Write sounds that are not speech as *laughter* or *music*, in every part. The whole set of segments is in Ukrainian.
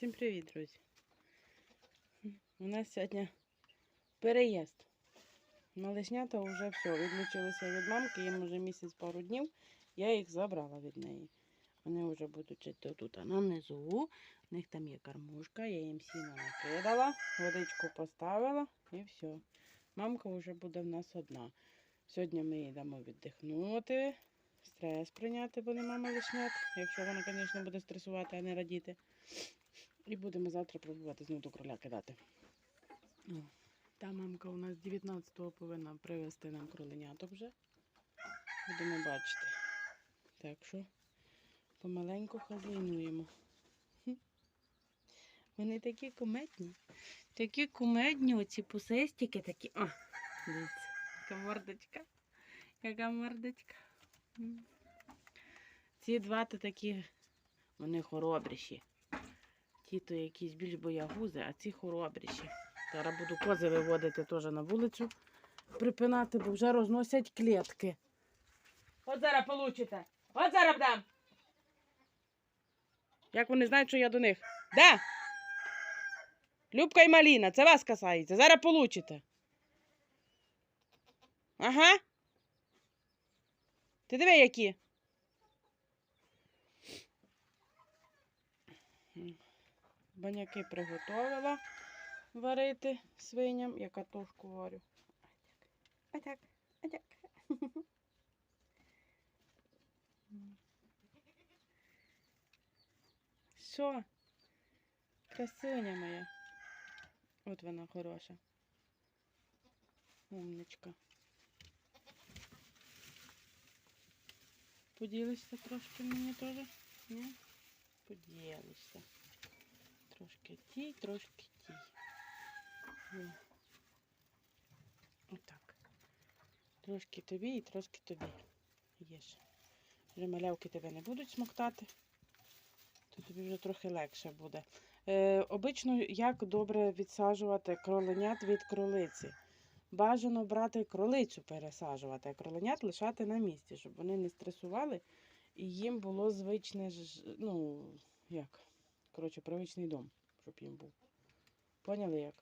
Всім привіт, друзі. У нас сьогодні переїзд. Малишнята вже все, відлучилися від мамки, їм вже місяць пару днів. Я їх забрала від неї. Вони вже будуть жити тут нанизу. У них там є кормушка, я їм сіно накидала, водичку поставила і все. Мамка вже буде в нас одна. Сьогодні ми йдемо віддихнути, стрес прийняти, бо нема малишнят. Якщо вона, звісно, буде стресувати, а не радіти. І будемо завтра пробувати знову до кроля кидати. Та мамка у нас 19-го повинна привезти нам кроленяток вже. Будемо бачити. Так що помаленьку хазяйнуємо. Вони такі кумедні. Такі кумедні, оці пусистики такі. О, дивіться, яка мордочка. Яка мордочка. Ці два то такі, вони хоробріші. Ті то якісь більш боягузи, а ці хоробріші. Зараз буду кози виводити теж на вулицю, припинати, бо вже розносять клітки. От зараз получите. От зараз дам. Як вони знають, що я до них? Де? Любка і Маліна, це вас касається. Зараз получите. Ага. Ти диви, які. Баняки приготувала варити свиням. Я картошку варю. Отак, отак. Що? Красуня моя. От вона хороша. Умничка. Поділишся трошки мені теж? Ні? Поділишся. Трошки ті, трошки ті. О. Отак. Трошки тобі і трошки тобі. Їж. Вже малявки тебе не будуть смоктати, то тобі вже трохи легше буде. Е, обично, як добре відсаджувати кроленят від кролиці. Бажано брати кролицю пересаджувати, а кроленят лишати на місці, щоб вони не стресували і їм було звичне, ну, як? Коротше, привичний дом, щоб їм був. Поняли як?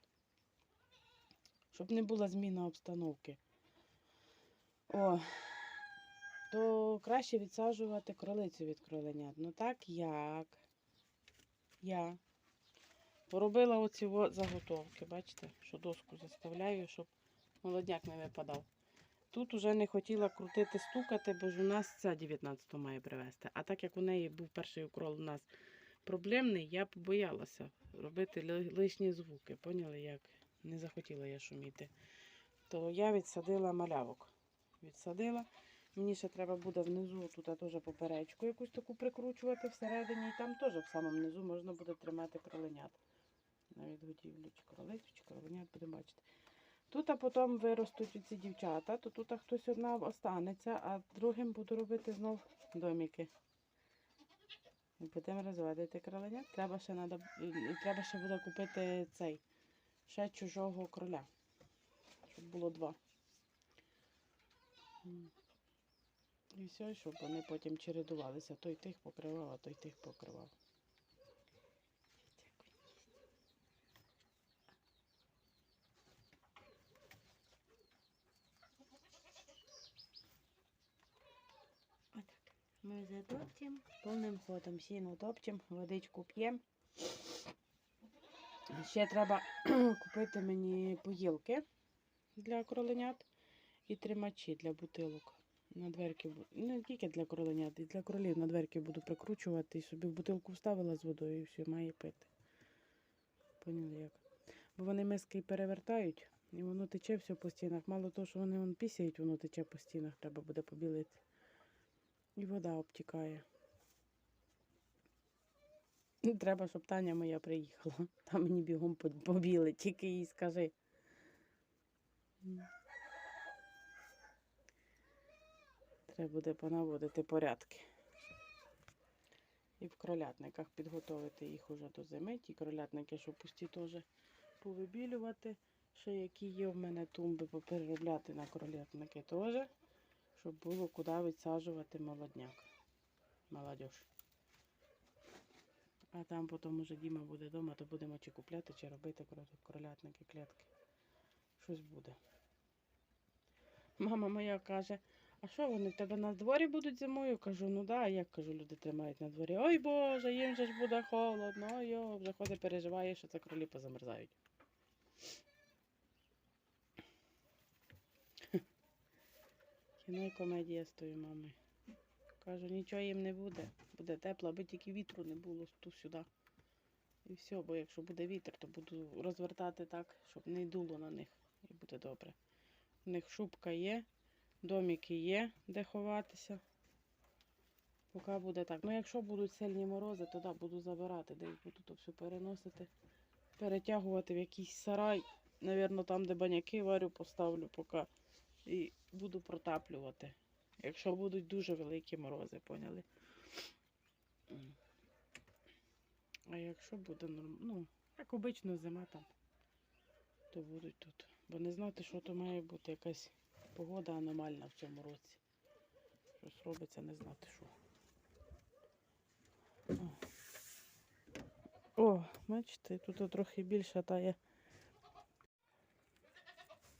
Щоб не була зміна обстановки. О, то краще відсаджувати кролицю від кроленят. Ну так як я поробила оці заготовки, бачите, що доску заставляю, щоб молодняк не випадав. Тут уже не хотіла крутити, стукати, бо ж у нас ця 19 має привезти. А так як у неї був перший укрол у нас проблемний, я побоялася робити лишні звуки. Поняли, як? Не захотіла я шуміти. То я відсадила малявок. Відсадила. Мені ще треба буде внизу тут теж поперечку якусь таку прикручувати всередині. І там теж в самому низу можна буде тримати кроленят. На відгодівлю чи кролицю, чи кроленят, будемо бачити. Тут а потім виростуть ці дівчата, то тут хтось одна останеться, а другим буду робити знов доміки. І будемо розводити кролення. Треба ще, надо, треба ще буде купити цей ще чужого кроля. Щоб було два. І все, щоб вони потім чередувалися. Той тих покривав, а той тих покривав. Ми затопчемо повним ходом. Сіно топчемо, водичку п'ємо. Ще треба *clears throat* купити мені поїлки для кроленят і тримачі для бутилок. На дверки, не тільки для кроленят, і для кролів на дверки буду прикручувати і собі в бутилку вставила з водою і все, має пити. Поняли як? Бо вони миски перевертають, і воно тече все по стінах. Мало того, що вони вон пісяють, воно тече по стінах, треба буде побілити. І вода обтікає. Треба, щоб Таня моя приїхала. *laughs* Там мені бігом побіли, тільки їй скажи. Треба буде понаводити порядки. І в кролятниках підготовити їх уже до зими. Ті кролятники, що пусті теж повибілювати. Ще які є в мене тумби попереробляти на кролятники теж, щоб було куди відсаджувати молодняк. Молодіж. А там потім уже Діма буде вдома, то будемо чи купляти, чи робити кролятники, клітки. Щось буде. Мама моя каже, а що вони в тебе на дворі будуть зимою? Кажу, ну да, як кажу, люди тримають на дворі. Ой Боже, їм же ж буде холодно, ой, вже ходить, переживає, що це кролі позамерзають. Кіно і комедія з тою мамою. Кажу, нічого їм не буде. Буде тепло, аби тільки вітру не було ту сюди. І все, бо якщо буде вітер, то буду розвертати так, щоб не дуло на них. І буде добре. У них шубка є, домики є, де ховатися. Поки буде так. Ну, якщо будуть сильні морози, то да, буду забирати, де буду то все переносити, перетягувати в якийсь сарай. Навірно, там, де баняки варю, поставлю поки. І буду протаплювати. Якщо будуть дуже великі морози, поняли? А якщо буде норм... ну, як обично зима там, то будуть тут. Бо не знати, що то має бути якась погода аномальна в цьому році. Щось робиться, не знати що. О, бачите, тут трохи більше тає.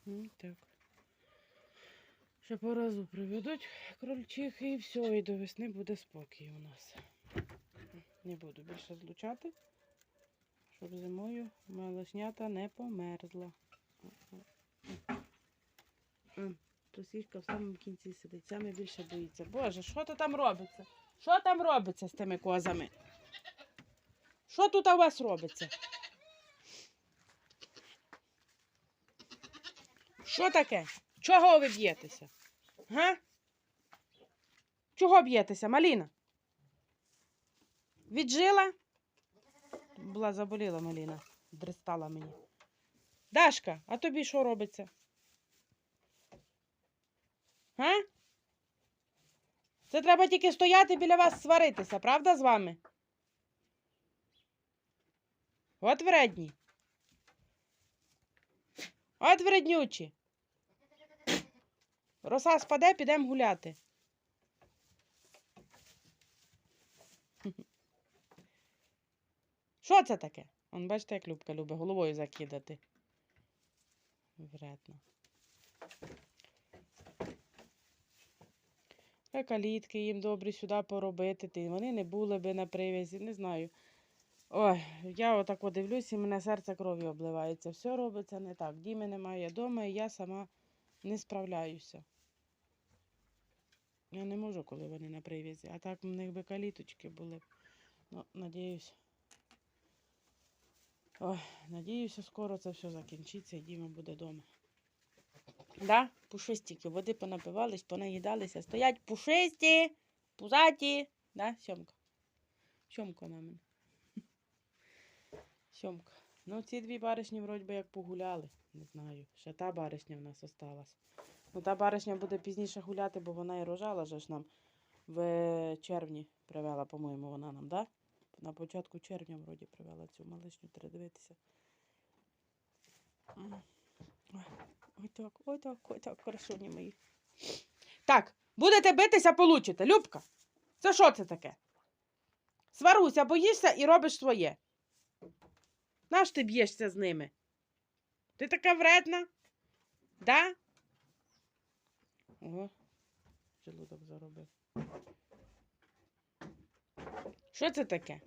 М, Так. Ще по разу приведуть крольчихи і все, і до весни буде спокій у нас. Не буду більше злучати, щоб зимою малошнята не померзла. Сішка в самому кінці сидить, саме більше боїться. Боже, що то там робиться? Що там робиться з тими козами? Що тут у вас робиться? Що таке? Чого ви б'єтеся? Га? Чого б'єтеся, Маліна? Віджила? Була заболіла Маліна. Дристала мені. Дашка, а тобі що робиться? Га? Це треба тільки стояти біля вас сваритися, правда з вами? От вредні. От вреднючі. Роса спаде, підемо гуляти. Що це таке? Он бачите, як Любка любить головою закидати. Вредно. Калітки їм добрі сюди поробити. Ти. Вони не були би на привязі, не знаю. Ой, я отак дивлюсь, і мене серце кров'ю обливається. Все робиться не так. Діми немає вдома, і я сама не справляюся. Я не можу, коли вони на привязі. А так в них би каліточки були. Ну, надіюсь. Ой, надіюся, скоро це все закінчиться і Діма буде вдома. Да, пушистики, води понапивались, понаїдалися. Стоять пушисті, пузаті. Да, сьомка. Сьомка на мене. *laughs* Сьомка. Ну, ці дві баришні вроді як погуляли. Не знаю. Ще та баришня в нас осталась. Ну, та баришня буде пізніше гуляти, бо вона і рожала же ж нам в червні привела, по-моєму, вона нам, да? На початку червня вроді привела цю малишню, треба дивитися. Ой, так, ой так, ой так, красуні мої. Так, будете битися, получите. Любка, це що це таке? Сваруся, боїшся і робиш своє. Наш ти б'єшся з ними? Ти така вредна? Да? Ого, желудок заробив. Що це таке?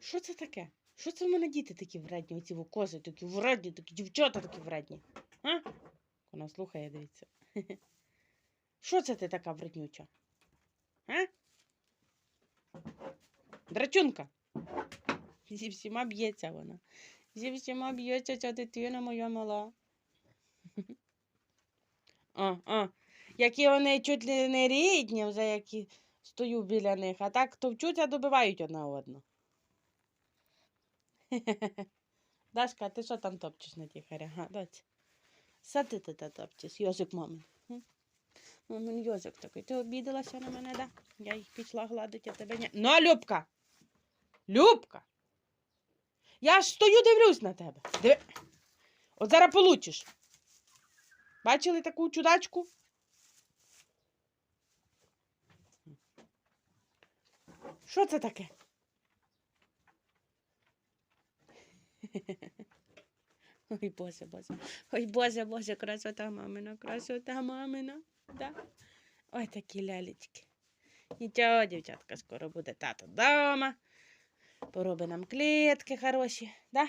Що це таке? Що це в мене діти такі вредні? Оці кози такі вредні, такі дівчата такі вредні. А? Вона слухає, дивіться. *laughs* Що це ти така вреднюча? А? Драчунка. Зі всіма б'ється вона. Зі всіма б'ється ця дитина моя мала. *laughs* А. Які вони чуть ли не рідні, вже які стою біля них, а так товчуться, добивають одна одну. *laughs* Дашка, ти що там топчеш на тихаря? Га, доць. Що ти тут топчеш? Йозик мамин. Мамин йозик такий. Ти обідалася на мене, да? Я їх пішла гладити, а тебе не. Ну, Любка! Любка! Я ж стою, дивлюсь на тебе. Диви. От зараз получиш. Бачили таку чудачку? Що це таке? *laughs* Ой, Боже, Боже. Ой, Боже, Боже, красота мамина, красота мамина. Да? Ой, такі лялечки. Нічого, дівчатка, скоро буде тато вдома. Пороби нам клітки хороші, да?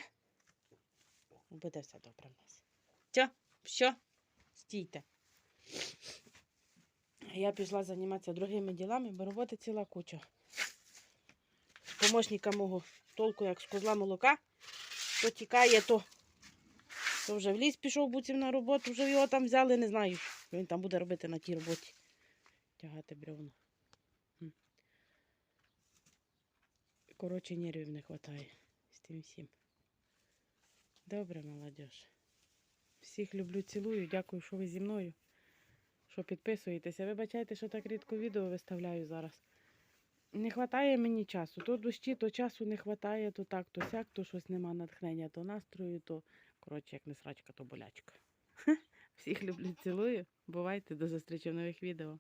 Буде все добре в нас. Все, все, стійте. Я пішла займатися другими ділами, бо роботи ціла куча. З помощника мого толку, як з козла молока, то тікає, то, то вже в ліс пішов буцім на роботу, вже його там взяли, не знаю, що він там буде робити на тій роботі. Тягати бревно. Коротше, нервів не вистачає з тим всім. Добре, молодіж. Всіх люблю, цілую. Дякую, що ви зі мною. Що підписуєтеся. Вибачайте, що так рідко відео виставляю зараз. Не вистачає мені часу. То дощі, то часу не вистачає, то так, то сяк, то щось нема натхнення, то настрою, то коротше, як не срачка, то болячка. *laughs* Всіх люблю, цілую. Бувайте, до зустрічі в нових відео.